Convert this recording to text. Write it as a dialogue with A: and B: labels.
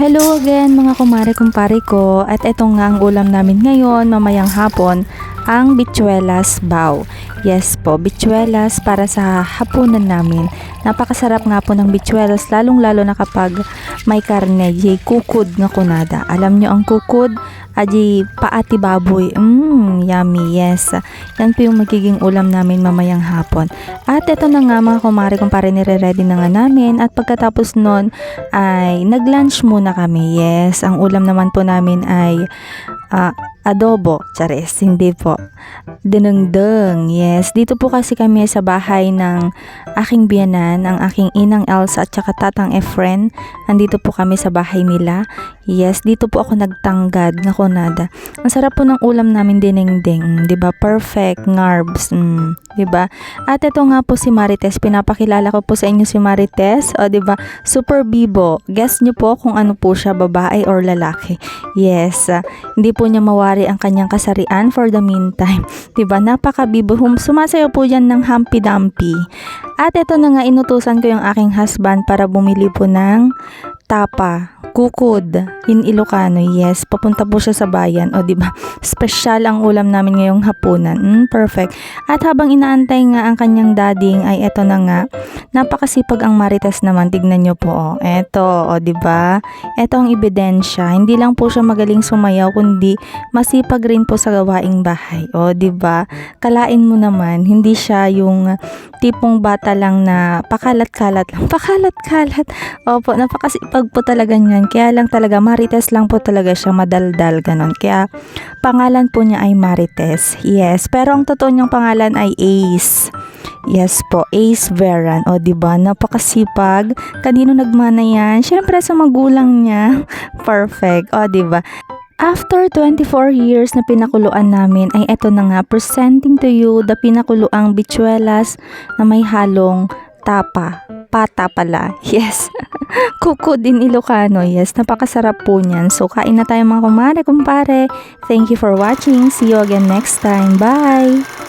A: Hello again mga kumare kumpare ko. At ito nga ang ulam namin ngayon mamayang hapon ang bichuelas bao. Yes po, bichuelas para sa hapunan namin. Napakasarap nga po ng bichuelas lalong lalo na kapag may karne, jay kukod nga kunada. Alam nyo ang kukod, aji paati baboy. Mmm, yummy, yes. Yan po yung magiging ulam namin mamayang hapon. At ito na nga mga kumare kumpare nire-ready na nga namin at pagkatapos nun ay nag-lunch muna kami. Yes, ang ulam naman po namin ay ah, adobo. Chares, hindi po. Denengdeng. Yes, dito po kasi kami sa bahay ng aking biyanan, ang aking inang Elsa at saka tatang Efren. Andito po kami sa bahay nila. Yes, dito po ako nagtanggad na kunada. Ang sarap po ng ulam namin dinengdeng, 'di ba? Perfect ngarbs, mm, 'di ba? At ito nga po si Marites, pinapakilala ko po sa inyo si Marites, o 'di ba? Super bibo. Guess niyo po kung ano po siya, babae or lalaki. Yes, ah, hindi po niya mawari ang kanyang kasarian for the meantime. 'Di ba? Napaka-bibo. Hum, sumasayaw po yan ng humpy-dumpy. At ito na nga inutusan ko yung aking husband para bumili po ng tapa, kukod, in Ilocano. Yes, papunta po siya sa bayan. O, di ba? Special ang ulam namin ngayong hapunan. Mm, perfect. At habang inaantay nga ang kanyang dading, ay eto na nga. Napakasipag ang Marites naman. Tignan nyo po. Oh. Eto, o, di ba? Eto ang ebidensya. Hindi lang po siya magaling sumayaw, kundi masipag rin po sa gawaing bahay. O, di ba? Kalain mo naman, hindi siya yung tipong bata lang na pakalat-kalat lang. Pakalat-kalat. Opo, napakasipag po talaga niyan. Kaya lang talaga, Marites lang po talaga siya, madaldal, ganon. Kaya, pangalan po niya ay Marites. Yes, pero ang totoo niyang pangalan ay Ace. Yes po, Ace Veran. O, di ba Napakasipag. Kanino nagmana yan? Siyempre sa magulang niya. Perfect. O, di ba After 24 years na pinakuluan namin ay eto na nga presenting to you the pinakuluang bichuelas na may halong tapa. Pata pala. Yes. Kuko din Ilocano. Yes. Napakasarap po niyan. So, kain na tayo mga kumare, kumpare. Thank you for watching. See you again next time. Bye!